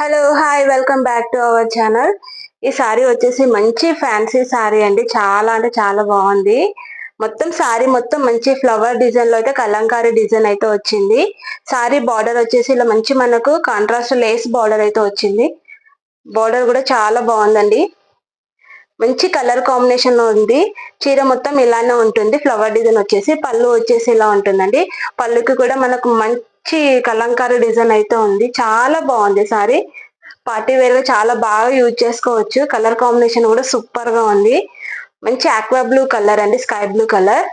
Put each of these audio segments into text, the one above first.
Hello hi welcome back to our channel ఈ సారీ వచ్చేసి మంచి ఫ్యాన్సీ సారీ అండి. చాలా అంటే చాలా బాగుంది. మొత్తం సారీ మొత్తం మంచి ఫ్లవర్ డిజైన్లో అయితే కలంకారీ డిజైన్ అయితే వచ్చింది. సారీ బార్డర్ వచ్చేసి ఇలా మంచి మనకు కాంట్రాస్ట్ లేస్ బార్డర్ అయితే వచ్చింది. బార్డర్ కూడా చాలా బాగుందండి. మంచి కలర్ కాంబినేషన్ ఉంది. చీర మొత్తం ఇలానే ఉంటుంది. ఫ్లవర్ డిజైన్ వచ్చేసి పళ్ళు వచ్చేసి ఇలా ఉంటుందండి. పళ్ళుకి కూడా మనకు మంచి మంచి కలంకారీ డిజైన్ అయితే ఉంది. చాలా బాగుంది సారీ. పార్టీ వేర్గా చాలా బాగా యూజ్ చేసుకోవచ్చు. కలర్ కాంబినేషన్ కూడా సూపర్గా ఉంది. మంచి ఆక్వా బ్లూ కలర్ అండి స్కై బ్లూ కలర్.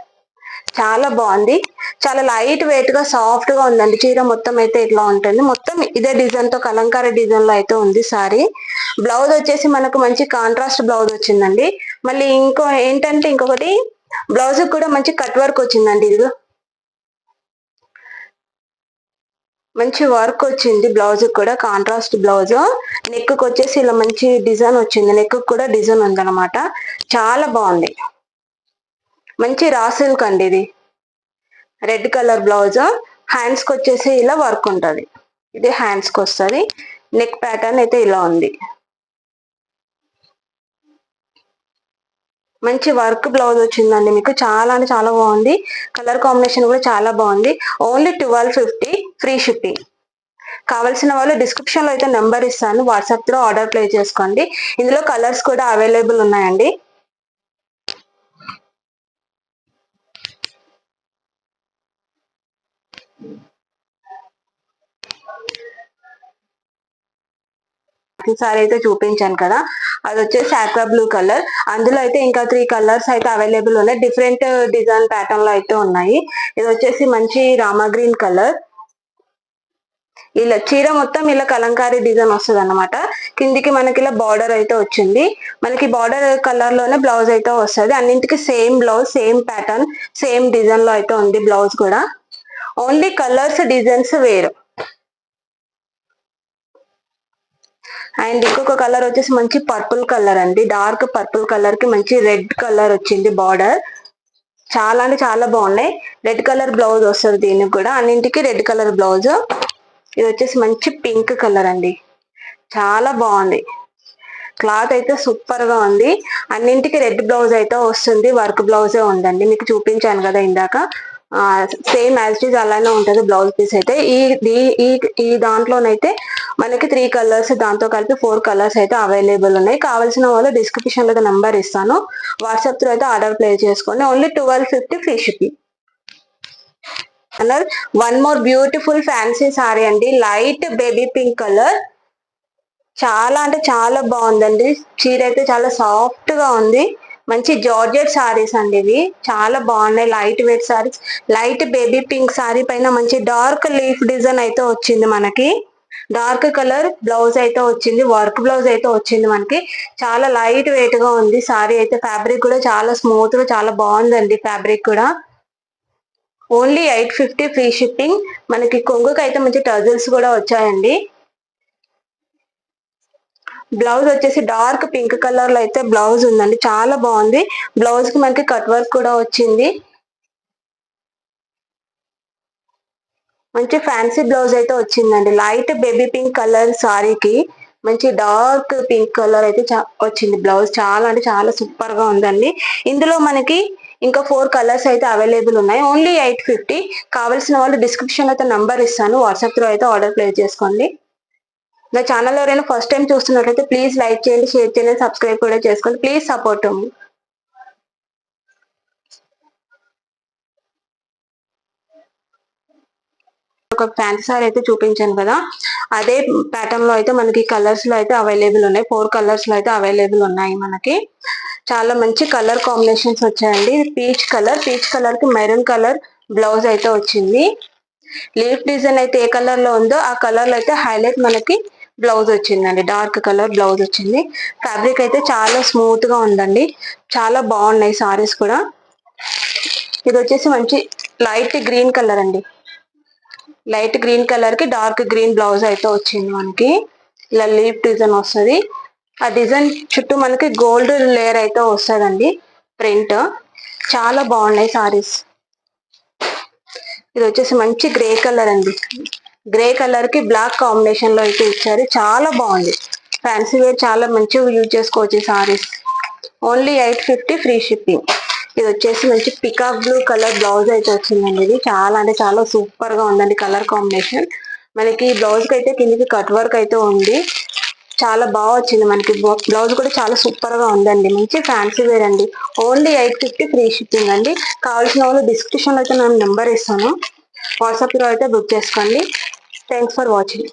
చాలా బాగుంది. చాలా లైట్ వెయిట్గా సాఫ్ట్గా ఉందండి. చీర మొత్తం అయితే ఇట్లా ఉంటుంది. మొత్తం ఇదే డిజైన్తో కలంకారీ డిజైన్లో అయితే ఉంది సారీ. బ్లౌజ్ వచ్చేసి మనకు మంచి కాంట్రాస్ట్ బ్లౌజ్ వచ్చిందండి. మళ్ళీ ఇంకో ఏంటంటే ఇంకొకటి బ్లౌజ్ కూడా మంచి కట్ వర్క్ వచ్చిందండి. ఇది మంచి వర్క్ వచ్చింది బ్లౌజ్ కూడా కాంట్రాస్ట్ బ్లౌజ్ నెక్ వచ్చేసి ఇలా మంచి డిజైన్ వచ్చింది. నెక్ కూడా డిజైన్ ఉందన్నమాట. చాలా బాగుంది. మంచి రా సిల్క్ అండి ఇది. రెడ్ కలర్ బ్లౌజ్ హ్యాండ్స్కి వచ్చేసి ఇలా వర్క్ ఉంటుంది. ఇది హ్యాండ్స్కి వస్తుంది. నెక్ ప్యాటర్న్ అయితే ఇలా ఉంది. మంచి వర్క్ బ్లౌజ్ వచ్చిందండి మీకు. చాలా అంటే చాలా బాగుంది. కలర్ కాంబినేషన్ కూడా చాలా బాగుంది. Only twelve fifty free shipping. కావాల్సిన వాళ్ళు డిస్క్రిప్షన్లో అయితే నెంబర్ ఇస్తాను. వాట్సాప్లో ఆర్డర్ ప్లే చేసుకోండి. ఇందులో కలర్స్ కూడా అవైలబుల్ ఉన్నాయండి. సారీ అయితే చూపించాను కదా. అది వచ్చేసి ఆక్వా బ్లూ కలర్ అందులో అయితే ఇంకా త్రీ కలర్స్ అయితే అవైలబుల్ ఉన్నాయి. డిఫరెంట్ డిజైన్ ప్యాటర్న్లో అయితే ఉన్నాయి. ఇది వచ్చేసి మంచి రామా గ్రీన్ కలర్ ఇలా చీర మొత్తం ఇలా కలంకారీ డిజైన్ వస్తుంది అనమాట కిందికి మనకి ఇలా బార్డర్ అయితే వచ్చింది. మనకి బార్డర్ కలర్లోనే బ్లౌజ్ అయితే వస్తుంది. అన్నింటికి same blouse same pattern same డిజైన్లో అయితే ఉంది బ్లౌజ్ కూడా. ఓన్లీ కలర్స్ డిజైన్స్ వేరు. అండ్ ఇంకొక కలర్ వచ్చేసి మంచి పర్పుల్ కలర్ అండి. డార్క్ పర్పుల్ కలర్కి మంచి రెడ్ కలర్ వచ్చింది బార్డర్. చాలా అంటే చాలా బాగున్నాయి. రెడ్ కలర్ బ్లౌజ్ వస్తుంది దీనికి కూడా. అన్నింటికి రెడ్ కలర్ బ్లౌజ్. ఇది వచ్చేసి మంచి పింక్ కలర్ అండి. చాలా బాగుంది. క్లాత్ అయితే సూపర్గా ఉంది. అన్నింటికి రెడ్ బ్లౌజ్ అయితే వస్తుంది. వర్క్ బ్లౌజే ఉందండి. మీకు చూపించాను కదా ఇందాక. సేమ్ యాజ్ ఇట్ అలానే ఉంటుంది బ్లౌజ్ పీస్ అయితే. ఈ ఈ ఈ దాంట్లోనైతే మనకి త్రీ కలర్స్ దాంతో కలిపి ఫోర్ కలర్స్ అయితే అవైలబుల్ ఉన్నాయి. కావాల్సిన వాళ్ళు డిస్క్రిప్షన్లో నెంబర్ ఇస్తాను. వాట్సాప్ త్రూ అయితే ఆర్డర్ ప్లే చేసుకోండి. Only twelve fifty free shipping colour one more beautiful fancy sari అండి. లైట్ బేబీ పింక్ కలర్ చాలా అంటే చాలా బాగుందండి. చీర అయితే చాలా సాఫ్ట్గా ఉంది. మంచి జార్జెట్ సారీస్ అండి ఇవి. చాలా బాగున్నాయి. Light weight saris light baby pink sari పైన మంచి డార్క్ లీఫ్ డిజైన్ అయితే వచ్చింది మనకి. డార్క్ కలర్ బ్లౌజ్ అయితే వచ్చింది. వర్క్ బ్లౌజ్ అయితే వచ్చింది మనకి. చాలా లైట్ వెయిట్గా ఉంది సారీ అయితే. ఫ్యాబ్రిక్ కూడా చాలా స్మూత్గా చాలా బాగుందండి ఫ్యాబ్రిక్ కూడా. Only eight fifty free shipping మనకి కొంగుకి అయితే మంచి టజల్స్ కూడా వచ్చాయండి. బ్లౌజ్ వచ్చేసి డార్క్ పింక్ కలర్లో అయితే బ్లౌజ్ ఉందండి. చాలా బాగుంది. బ్లౌజ్కి మనకి కట్ వర్క్ కూడా వచ్చింది. మంచి ఫ్యాన్సీ బ్లౌజ్ అయితే వచ్చిందండి. లైట్ బేబీ పింక్ కలర్ సారీకి మంచి డార్క్ పింక్ కలర్ అయితే వచ్చింది బ్లౌజ్. చాలా అంటే చాలా సూపర్గా ఉందండి. ఇందులో మనకి ఇంకా ఫోర్ కలర్స్ అయితే అవైలబుల్ ఉన్నాయి. Only eight fifty. కావాల్సిన వాళ్ళు డిస్క్రిప్షన్ అయితే నంబర్ ఇస్తాను. వాట్సాప్ త్రూ అయితే ఆర్డర్ ప్లేస్ చేసుకోండి. నా ఛానల్ ఎవరైనా ఫస్ట్ టైం చూస్తున్నట్లయితే ప్లీజ్ లైక్ చేయండి షేర్ చేయండి సబ్స్క్రైబ్ కూడా చేసుకోండి. ప్లీజ్ సపోర్ట్ ఒక ఫ్యాన్సీ సారీ అయితే చూపించాను కదా. అదే ప్యాటర్న్లో అయితే మనకి కలర్స్లో అయితే అవైలబుల్ ఉన్నాయి. ఫోర్ కలర్స్లో అయితే అవైలబుల్ ఉన్నాయి మనకి. చాలా మంచి కలర్ కాంబినేషన్స్ వచ్చాయండి. పీచ్ కలర్ పీచ్ కలర్కి మెరూన్ కలర్ బ్లౌజ్ అయితే వచ్చింది. లీఫ్ డిజైన్ అయితే ఏ కలర్లో ఉందో ఆ కలర్లో అయితే హైలైట్ మనకి బ్లౌజ్ వచ్చిందండి. డార్క్ కలర్ బ్లౌజ్ వచ్చింది. ఫ్యాబ్రిక్ అయితే చాలా స్మూత్గా ఉందండి. చాలా బాగున్నాయి సారీస్ కూడా. ఇది వచ్చేసి మంచి లైట్ గ్రీన్ కలర్ అండి. లైట్ గ్రీన్ కలర్కి డార్క్ గ్రీన్ బ్లౌజ్ అయితే వచ్చింది మనకి. ఇలా లీఫ్ డిజైన్ వస్తుంది. ఆ డిజైన్ చుట్టూ మనకి గోల్డ్ లేయర్ అయితే వస్తుందండి. ప్రింట్. చాలా బాగున్నాయి సారీస్. ఇది వచ్చేసి మంచి గ్రే కలర్ అండి. గ్రే కలర్కి బ్లాక్ కాంబినేషన్లో అయితే ఇచ్చారు. చాలా బాగుంది. ఫ్యాన్సీ వేర్ చాలా మంచిగా యూజ్ చేసుకోవచ్చు saris only eight fifty free shipping ఇది వచ్చేసి మంచి పికాక్ బ్లూ కలర్ బ్లౌజ్ అయితే వచ్చిందండి ఇది. చాలా అంటే చాలా సూపర్గా ఉందండి కలర్ కాంబినేషన్ మనకి బ్లౌజ్కి అయితే కిందికి కట్ వర్క్ అయితే ఉంది. చాలా బాగా వచ్చింది మనకి బ్లౌజ్ కూడా చాలా సూపర్గా ఉందండి. మంచి ఫ్యాన్సీ వేర్ అండి. Only eight fifty free shipping అండి. కావాల్సిన వాళ్ళు డిస్క్రిప్షన్లో అయితే నేను నెంబర్ ఇస్తాను. వాట్సాప్లో అయితే బుక్ చేసుకోండి. Thanks for watching